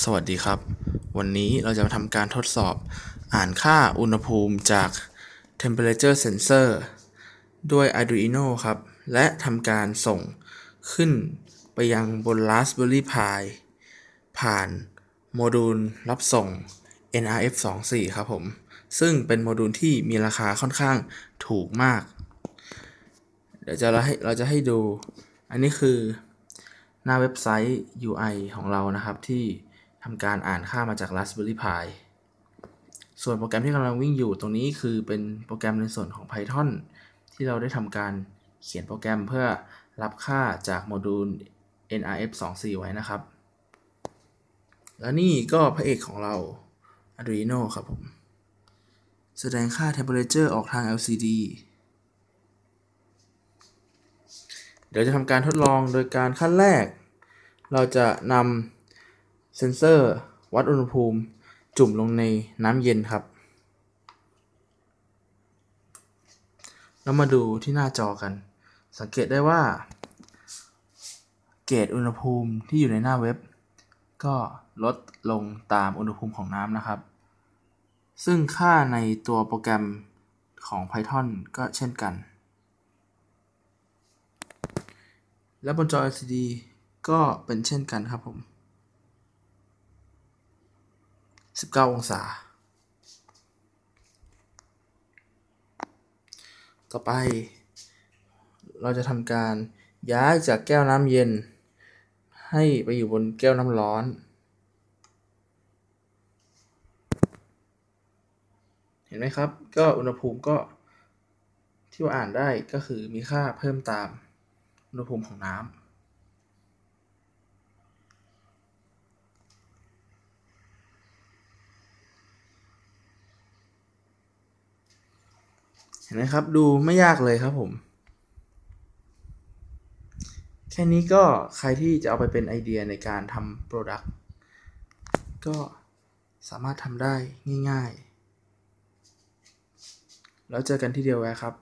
สวัสดีครับ วันนี้เราจะมาทำการทดสอบอ่านค่าอุณหภูมิจาก temperature sensor ด้วย Arduino ครับ และทำการส่งขึ้นไปยังบน Raspberry Pi ผ่านโมดูลรับส่ง NRF24 ครับผม ซึ่งเป็นโมดูลที่มีราคาค่อนข้างถูกมาก เดี๋ยวจะเราให้เราจะให้ดู อันนี้คือหน้าเว็บไซต์ UI ของเรานะครับที่ ทำการอ่านค่ามาจาก Raspberry Pi ส่วนโปรแกรมที่กำลังวิ่งอยู่ตรงนี้คือเป็นโปรแกรมในส่วนของ Python ที่เราได้ทำการเขียนโปรแกรมเพื่อรับค่าจากโมดูล NRF24 ไว้นะครับ และนี่ก็พระเอกของเรา Arduino ครับผม แสดงค่า temperature ออกทาง LCD เดี๋ยวจะทำการทดลองโดยการขั้นแรก เราจะนำ เซนเซอร์วัดอุณหภูมิจุ่มลงในน้ำเย็นครับ แล้วมาดูที่หน้าจอกัน สังเกตได้ว่า เกจอุณหภูมิที่อยู่ในหน้าเว็บ ก็ลดลงตามอุณหภูมิของน้ำนะครับ ซึ่งค่าในตัวโปรแกรมของ Python ก็เช่นกัน และบนจอ LCD ก็เป็นเช่นกันครับผม 19 องศา ต่อไป เราจะทำการย้ายจากแก้วน้ำเย็น ให้ไปอยู่บนแก้วน้ำร้อน เห็นไหมครับ ก็อุณหภูมิก็ที่ว่าอ่านได้ก็คือมีค่าเพิ่มตามอุณหภูมิของน้ำ ห็นไหมครับดูไม่ยากเลยครับผม แค่นี้ก็ใครที่จะเอาไปเป็นไอเดียในการทำโปรดักต์ก็สามารถทำได้ง่าย ๆ แล้วเจอกันที่เดียวแวร์ครับ